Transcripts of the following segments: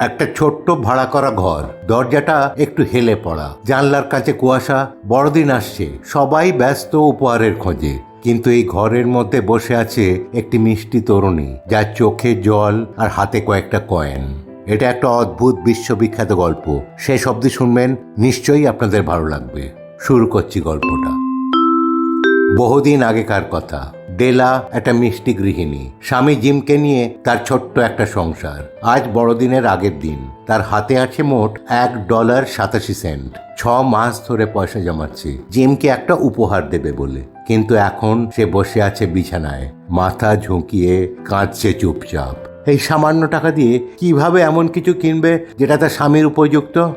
একটা ছোট্ট ভাড়া করা ঘর। দরজাটা একটু হেলে পড়া। জানলার কাছে কুয়াশা, বড়দিন আসছে। সবাই ব্যস্ত উপহারের খোঁজে। কিন্তু এই ঘরের মধ্যে বসে আছে একটি মিষ্টি তরুণী, যার চোখে জল আর হাতে কয়েকটা কয়েন। এটা একটা অদ্ভুত বিশ্ববিখ্যাত গল্প। শেষ অবধি শুনবেন, নিশ্চয়ই আপনাদের ভালো লাগবে। শুরু করছি গল্পটা। বহুদিন আগেকার কথা। ডেলা একটা মিষ্টি গৃহিণী। স্বামী জিমকে নিয়ে তার ছোট্ট একটা সংসার। আজ বড়দিনের আগের দিন। তার হাতে আছে মোট এক ডলার সাতাশি সেন্ট। ছ মাস ধরে পয়সা জমাচ্ছে। জিমকে একটা উপহার দেবে বলে। কিন্তু এখন সে বসে আছে বিছানায়। মাথা ঝুঁকিয়ে কাঁদছে চুপচাপ। এই সামান্য টাকা দিয়ে কীভাবে এমন কিছু কিনবে যেটা তার স্বামীর উপযুক্ত?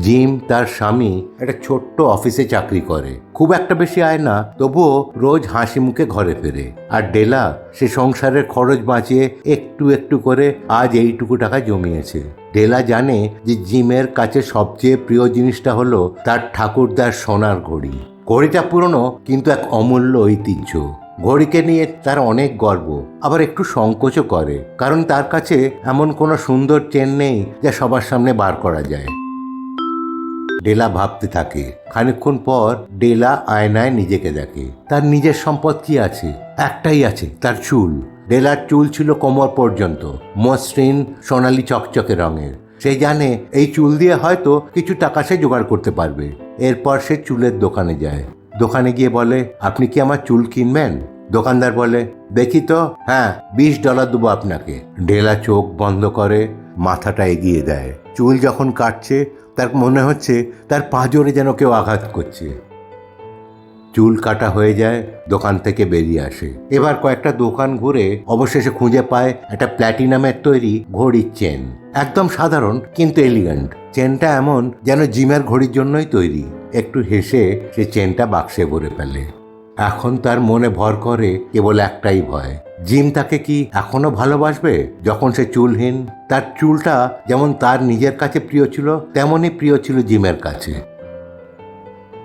জিম তার স্বামী একটা ছোট্ট অফিসে চাকরি করে। খুব একটা বেশি আয় না, তবুও রোজ হাসি মুখে ঘরে ফেরে। আর ডেলা সে সংসারের খরচ বাঁচিয়ে একটু একটু করে আজ এইটুকু টাকা জমিয়েছে। ডেলা জানে যে জিমের কাছে সবচেয়ে প্রিয় জিনিসটা হলো তার ঠাকুরদার সোনার ঘড়ি। ঘড়িটা পুরনো, কিন্তু এক অমূল্য ঐতিহ্য। ঘড়িকে নিয়ে তার অনেক গর্ব, আবার একটু সংকোচও করে, কারণ তার কাছে এমন কোনো সুন্দর চেন নেই যা সবার সামনে বার করা যায়। ডেলা ভাবতে থাকে। খানিকক্ষণ পর ডেলা আয়নায় নিজেকে দেখে। তার নিজের সম্পদ কি আছে? একটাই আছে, তার চুল। ডেলার চুল ছিল কোমর পর্যন্ত, মসৃণ, সোনালি চকচকে রঙের। সে জানে এই চুল দিয়ে হয়তো কিছু টাকা সে জোগাড় করতে পারবে। এরপর সে চুলের দোকানে যায়। দোকানে গিয়ে বলে, আপনি কি আমার চুল কিনবেন? দোকানদার বলে, দেখি তো হ্যাঁ বিশ ডলার দেবো আপনাকে। ডেলা চোখ বন্ধ করে মাথাটা এগিয়ে দেয়। চুল যখন কাটছে, তার মনে হচ্ছে তার পাঁজরে যেন কেউ আঘাত করছে। চুল কাটা হয়ে যায়, দোকান থেকে বেরিয়ে আসে। এবার কয়েকটা দোকান ঘুরে অবশেষে খুঁজে পায় একটা প্ল্যাটিনামের তৈরি ঘড়ির চেন। একদম সাধারণ, কিন্তু এলিগেন্ট চেনটা এমন যেন জিমের ঘড়ির জন্যই তৈরি। একটু হেসে সে চেনটা বাক্সে ভরে ফেলে। এখন তার মনে ভর করে কেবল একটাই ভয়। জিম তাকে কি এখনও ভালোবাসবে? যখন সে চুলহীন, তার চুলটা যেমন তার নিজের কাছে প্রিয় ছিল, তেমনই প্রিয় ছিল জিমের কাছে।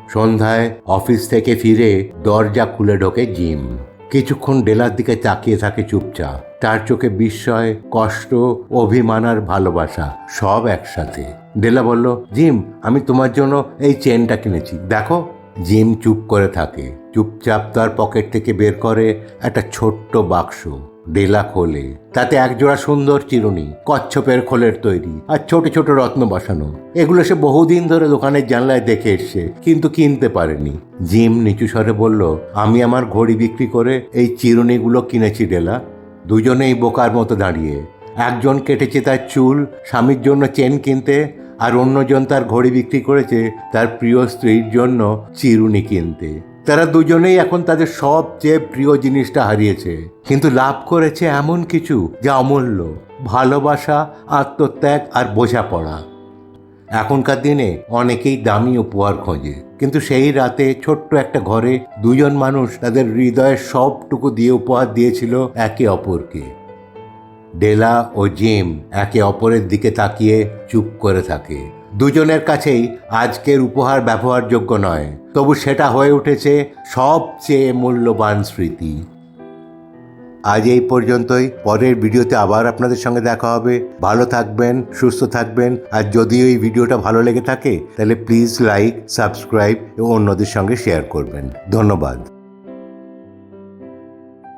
সন্ধ্যায় অফিস থেকে ফিরে দরজা খুলে ঢোকে জিম। কিছুক্ষণ ডেলার দিকে তাকিয়ে থাকে চুপচাপ। তার চোখে বিস্ময়, কষ্ট, অভিমান আর ভালোবাসা সব একসাথে। ডেলা বলল, জিম, আমি তোমার জন্য এই চেনটা কিনেছি। দেখো। জিম চুপ করে থাকে। চুপচাপ তার পকেট থেকে বের করে একটা ছোট্ট বাক্স। ডেলা খোলে। তাতে একজোড়া সুন্দর চিরুনি, কচ্ছপের খোলের তৈরি আর ছোট ছোট রত্ন বসানো। এগুলো সে বহুদিন ধরে দোকানের জানলায় দেখে এসছে, কিন্তু কিনতে পারেনি। জিম নিচু স্বরে বলল, আমি আমার ঘড়ি বিক্রি করে এই চিরুনিগুলো কিনেছি ডেলা। দুজনেই বোকার মতো দাঁড়িয়ে। একজন কেটেছে তার চুল, স্বামীর জন্য চেন কিনতে আর অন্যজন তার ঘড়ি বিক্রি করেছে তার প্রিয় স্ত্রীর জন্য চিরুনি কিনতে। তারা দুজনেই এখন তাদের সবচেয়ে প্রিয় জিনিসটা হারিয়েছে। কিন্তু লাভ করেছে এমন কিছু যা অমূল্য, ভালোবাসা, আত্মত্যাগ আর বোঝাপড়া। এখনকার দিনে অনেকেই দামি উপহার খোঁজে, কিন্তু সেই রাতে ছোট্ট একটা ঘরে দুজন মানুষ তাদের হৃদয়ের সবটুকু দিয়ে উপহার দিয়েছিল একে অপরকে। ডেলা ও জিম একে অপরের দিকে তাকিয়ে চুপ করে থাকে। দুজনের কাছেই আজকের উপহার ব্যবহারযোগ্য নয়, তবু সেটা হয়ে উঠেছে সবচেয়ে মূল্যবান স্মৃতি। আজ এই পর্যন্তই, পরের ভিডিওতে আবার আপনাদের সঙ্গে দেখা হবে। ভালো থাকবেন, সুস্থ থাকবেন, আর যদি এই ভিডিওটা ভালো লেগে থাকে, তাহলে প্লিজ লাইক, সাবস্ক্রাইব এবং অন্যদের সঙ্গে শেয়ার করবেন। ধন্যবাদ।